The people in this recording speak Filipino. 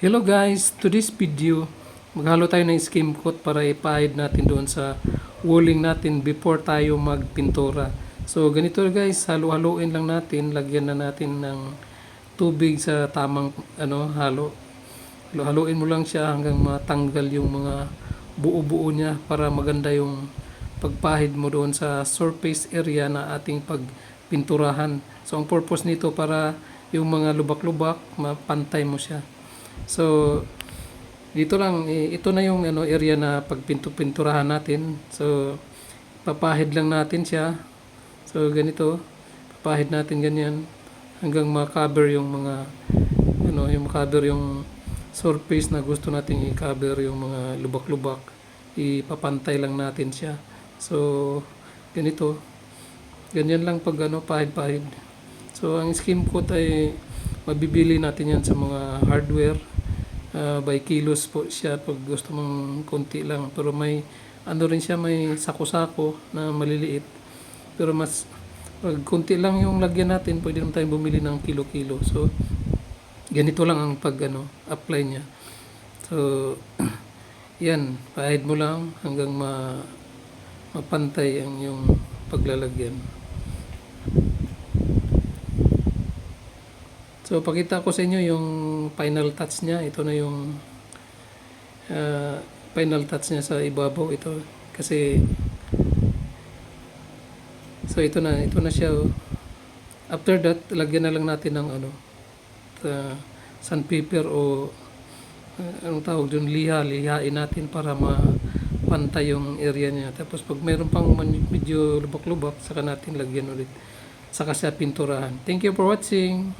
Hello guys, to this video, maghalo tayo ng skim coat para ipahid natin doon sa walling natin before tayo magpintura. So ganito guys, halo-haloin lang natin, lagyan na natin ng tubig sa tamang ano halo. Halo-haloin mo lang siya hanggang matanggal yung mga buo-buo niya para maganda yung pagpahid mo doon sa surface area na ating pagpinturahan. So ang purpose nito para yung mga lubak-lubak, mapantay mo siya. So, dito lang, ito na yung ano, area na pagpinto-pinturahan natin. So, papahid lang natin siya. So, ganito, papahid natin ganyan hanggang ma-cover yung mga ano, yung ma-cover yung surface na gusto nating i-cover yung mga lubak-lubak. Ipapantay lang natin siya. So, ganito. Ganyan lang pag ano, pahid-pahid. So, ang skim coat ay mabibili natin yan sa mga hardware. Ah, by kilos po siya pag gusto mong konti lang. Pero may, ano rin siya, may sako-sako na maliliit. Pero mas, pag konti lang yung lagyan natin, pwede naman tayong bumili ng kilo-kilo. So, ganito lang ang pag, ano, apply niya. So, yan, pahid mo lang hanggang ma, mapantay ang yung paglalagyan. So, pakita ko sa inyo yung final touch niya. Ito na yung ah, final touch niya sa ibabaw. Ito. Kasi, so ito na. Ito na siya. oh. After that, lagyan na lang natin ng ano, uh, sandpaper o ah, anong tawag doon, liha. Lihain natin para mapantay yung area niya. Tapos pag meron pang medyo lubak-lubak, saka natin lagyan ulit. Saka siya pinturahan. Thank you for watching.